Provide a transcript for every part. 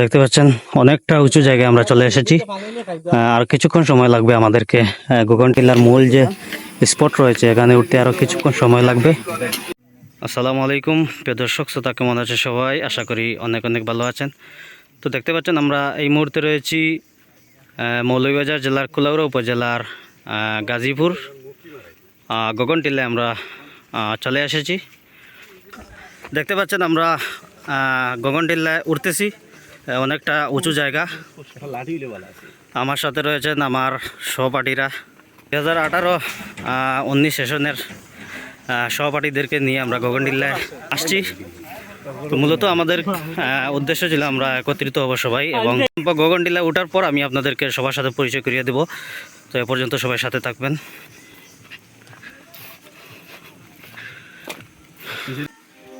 দেখতে পাচ্ছেন, অনেকটা উঁচু জায়গায় আমরা চলে এসেছি। আর কিছুক্ষণ সময় লাগবে আমাদেরকে গোগন টিলার মূল যে স্পট রয়েছে, এখানে উঠতে আরও কিছুক্ষণ সময় লাগবে। আসসালামু আলাইকুম, প্রিয় দর্শক, শ্রোতা কেমন আছে সবাই? আশা করি অনেক অনেক ভালো আছেন। তো দেখতে পাচ্ছেন, আমরা এই মুহূর্তে রয়েছি মৌলভীবাজার জেলার কুলাউড়া উপজেলার গাজীপুর। গগন গগনটিলায় আমরা চলে এসেছি। দেখতে পাচ্ছেন, আমরা গগন টিল্লায় উঠতেছি। অনেকটা উঁচু জায়গা। আমার সাথে রয়েছেন আমার সহপাঠীরা। দু হাজার আঠারো উনিশ সেশনের সহপাঠীদেরকে নিয়ে আমরা গগনটিল্লায় আসছি। মূলত আমাদের উদ্দেশ্য ছিল আমরা একত্রিত হব সবাই এবং গগনটিল্লায় ওঠার পর আমি আপনাদেরকে সবার সাথে পরিচয় করিয়ে দেব। তো এ পর্যন্ত সবাই সাথে থাকবেন।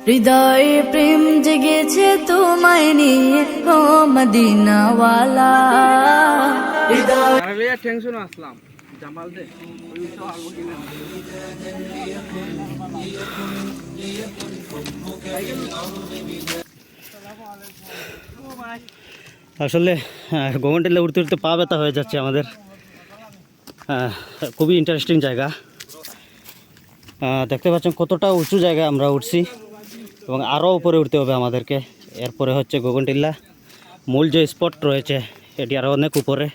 হৃদয়ে প্রেম জেগেছে তোমায় নিয়ে ও মদিনাওয়ালা। হৃদয় টেনশন আসলাম। জামাল দে। আসলে উঠতে উঠতে পা ব্যথা হয়ে যাচ্ছে আমাদের। খুবই ইন্টারেস্টিং জায়গা। দেখতে পাচ্ছেন কতটা উঁচু জায়গায় আমরা উঠছি। এবং আরও উপরে উঠতে হবে আমাদেরকে। এরপরে হচ্ছে গগনটিল্লা। মূল যে স্পট রয়েছে এটি আরও অনেক উপরে।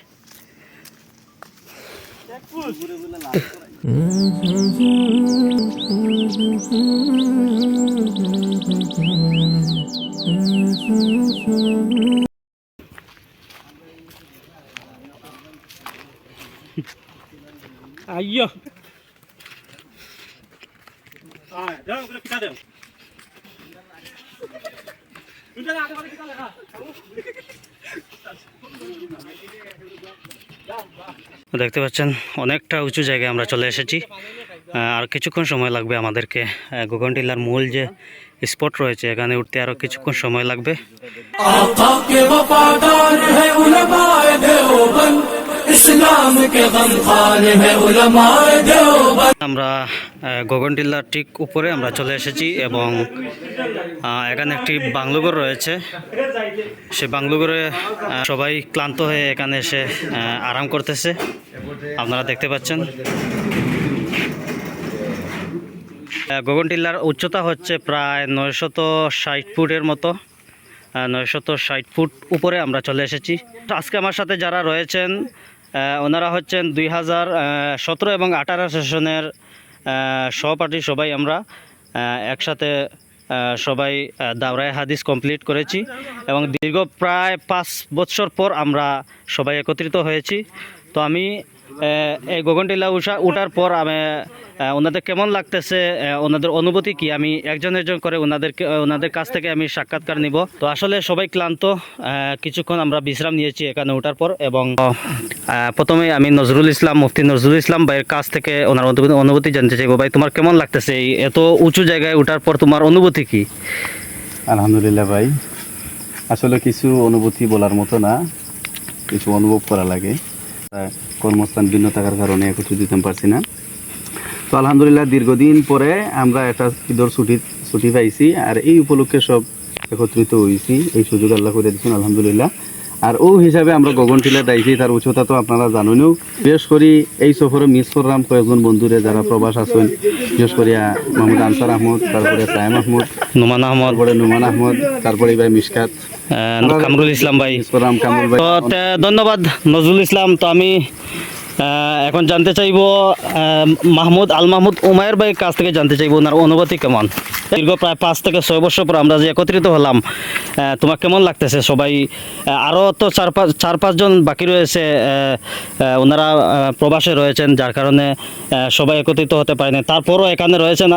আইয়ো। দেখতে পাচ্ছেন অনেকটা উঁচু জায়গায় আমরা চলে এসেছি। আর কিছুক্ষণ সময় লাগবে আমাদেরকে। গগন টিলার মূল যে স্পট রয়েছে এখানে উঠতে আরও কিছুক্ষণ সময় লাগবে। ইসলাম কে আমরা গগন টিল্লার ঠিক উপরে আমরা চলে এসেছি এবং এখানে একটি বাংলোগর রয়েছে। সে বাংলোগরে সবাই ক্লান্ত হয়ে এখানে এসে আরাম করতেছে। আপনারা দেখতে পাচ্ছেন। গগন টিল্লার উচ্চতা হচ্ছে প্রায় নয়শত ষাট ফুটের মতো। নয়শত ষাট ফুট উপরে আমরা চলে এসেছি। আজকে আমার সাথে যারা রয়েছেন ওনারা হচ্ছেন দুই হাজার সতেরো এবং আঠারো সেশনের সহপাঠি সবাই আমরা একসাথে সবাই দাওরায় হাদিস কমপ্লিট করেছি এবং দীর্ঘ প্রায় পাঁচ বছর পর আমরা সবাই একত্রিত হয়েছি। তো আমি এই গগনটিলা উষা উঠার পর আমি ওনাদের কেমন লাগতেছে? ওনাদের অনুভূতি কি? আমি একজন একজন করে ওনাদেরকে ওনাদের কাছ থেকে আমি সাক্ষাৎকার নিব। তো আসলে সবাই ক্লান্ত। কিছুক্ষণ আমরা বিশ্রাম নিয়েছি এখানে ওঠার পর এবং প্রথমে আমি নজরুল ইসলাম, মুফতি নজরুল ইসলাম ভাইয়ের কাছ থেকে ওনার অনুভূতি জানতে চাইব। ভাই, তোমার কেমন লাগতেছে? এই এত উঁচু জায়গায় ওঠার পর তোমার অনুভূতি কি? আলহামদুলিল্লাহ ভাই। আসলে কিছু অনুভূতি বলার মতো না। কিছু অনুভব করা লাগে। কর্মস্থান ভিন্ন থাকার কারণে একত্রিত দিতে পারছি না। তো আলহামদুলিল্লাহ দীর্ঘদিন পরে আমরা একটা ঈদর ছুটি ছুটি পাইছি আর এই উপলক্ষে সব একত্রিত হয়েছি এই সুযোগ আল্লাহ করে দিচ্ছেন আলহামদুলিল্লাহ। আর ও হিসাবে আমরা গগনটিলা দাইছি তার উচ্চতা তো আপনারা জানেনও। বিশেষ করে এই সফরে মিস করলাম কয়েকজন বন্ধুরে যারা প্রবাস আছেন। বিশেষ করে মোহাম্মদ আনসার আহমদ তারপরে সায়েম আহমদ নুমান আহমদ। তারপরে নুমান আহমদ তারপরে ভাই মিসকাত। কামরুল ইসলাম ভাই। কামরুল ভাই। ধন্যবাদ নজরুল ইসলাম। তো আমি এখন জানতে চাইব মাহমুদ, আল মাহমুদ উমায়ের ভাইয়ের কাছ থেকে জানতে চাইব ওনার অনুভূতি কেমন? দীর্ঘ প্রায় পাঁচ থেকে ছয় বছর পর আমরা যে একত্রিত হলাম তোমার কেমন লাগতেছে? সবাই আরও তো চার পাঁচ, চার পাঁচজন বাকি রয়েছে ওনারা প্রবাসে রয়েছেন, যার কারণে সবাই একত্রিত হতে পারেনি। তারপরও এখানে রয়েছেন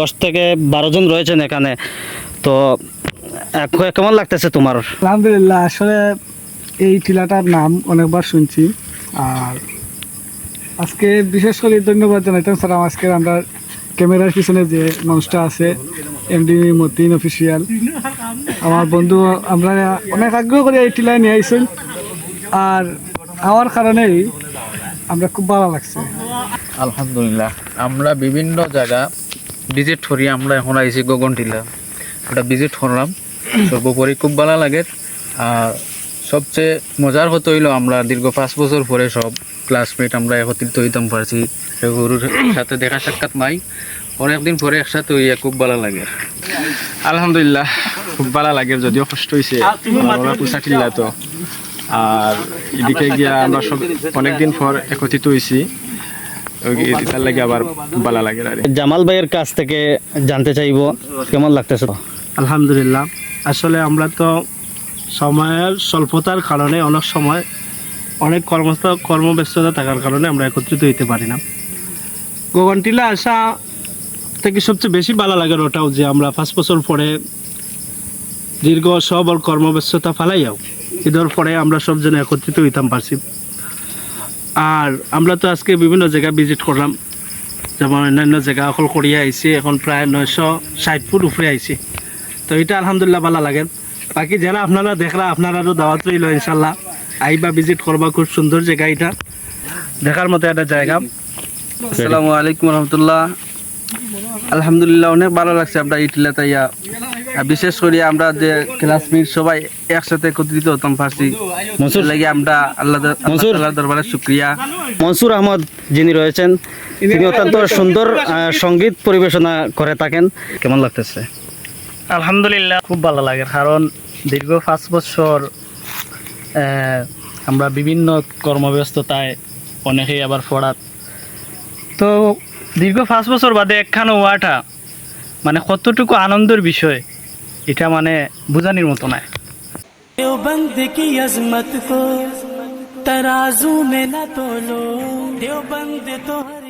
দশ থেকে বারো জন রয়েছেন এখানে। তো কেমন লাগতেছে তোমার? আলহামদুলিল্লাহ, আসলে এই টিলাটার নাম অনেকবার শুনছি, আর আজকে বিশেষ করে ধন্যবাদ জানাইতাম, স্যার আজকে আমরা ক্যামেরার পিছনে যে মানুষটা আছে এমডি মতিন অফিসিয়াল আমার বন্ধু, আমরা অনেক আগ্রহ করে এই টিলায় নিয়ে আইসেন। আর আমার কারণেই আমরা খুব ভালো লাগছে। আলহামদুলিল্লাহ, আমরা বিভিন্ন জায়গা ভিজিট করি, আমরা এখন আইছি গগনটিলা ওটা ভিজিট করলাম, সর্বোপরি খুব ভালো লাগে। আর সবচেয়ে মজার হতো হইল, আমরা দীর্ঘ পাঁচ বছর পরে সব ক্লাসমেট আমরা একত্রিত হইতাম পারছি। গরুর সাথে দেখা সাক্ষাৎ নাই। অনেকদিন পরে একসাথে হইয়া খুব ভালো লাগে। আলহামদুলিল্লাহ খুব ভালো লাগে যদিও কষ্ট হয়েছে আমরা পুষা তো। আর এদিকে গিয়া আমরা সব অনেকদিন পর একত্রিত হয়েছি তার লাগে আবার ভালো লাগে আর। জামাল ভাইয়ের কাছ থেকে জানতে চাইব কেমন লাগতেছে? আলহামদুলিল্লাহ আসলে আমরা তো সময়ের স্বল্পতার কারণে অনেক সময় অনেক কর্মস্থ, কর্মব্যস্ততা থাকার কারণে আমরা একত্রিত হইতে পারি না। গগনটিলা আসা থেকে সবচেয়ে বেশি ভালো লাগে ওটাও যে আমরা পাঁচ বছর পরে দীর্ঘ সবল কর্মব্যস্ততা ফালাইয়াও ঈদের পরে আমরা সবজনে একত্রিত হইতাম পারছি। আর আমরা তো আজকে বিভিন্ন জায়গায় ভিজিট করলাম। যেমন অন্যান্য জায়গা অকল করিয়া আইছি, এখন প্রায় নয়শো ষাট ফুট উপরে আইছি। তো এটা আলহামদুলিল্লাহ ভালো লাগে। বাকি যারা আপনারা দেখলা আপনারারও দাওয়াত রইল ইনশাল্লাহ। আইবা ভিজিট করবা খুব সুন্দর জায়গা এটা। দেখার মতো একটা জায়গা। আসসালামু আলাইকুম রহমতুল্লাহ। আলহামদুলিল্লাহ অনেক ভালো লাগছে আমরা ইটলা তাইয়া আর বিশেষ করে আমরা যে ক্লাসমেট সবাই একসাথে একত্রিত হতাম পারছি মনসুর লাগে আমরা আল্লাহ মনসুর। আল্লাহ দরবারে শুক্রিয়া। মনসুর আহমদ যিনি রয়েছেন তিনি অত্যন্ত সুন্দর আহ, সংগীত পরিবেশনা করে থাকেন। কেমন লাগতেছে? আলহামদুলিল্লাহ খুব ভালো লাগে কারণ দীর্ঘ পাঁচ বছর আমরা বিভিন্ন কর্মব্যস্ততায় অনেকেই আবার পড়াত তো দীর্ঘ পাঁচ বছর বাদে একখান ওয়াটা মানে কতটুকু আনন্দের বিষয় এটা মানে বোঝানির মতো নয় देवबंद की अजमत को तराजू में न तोलो देवबंद तो हर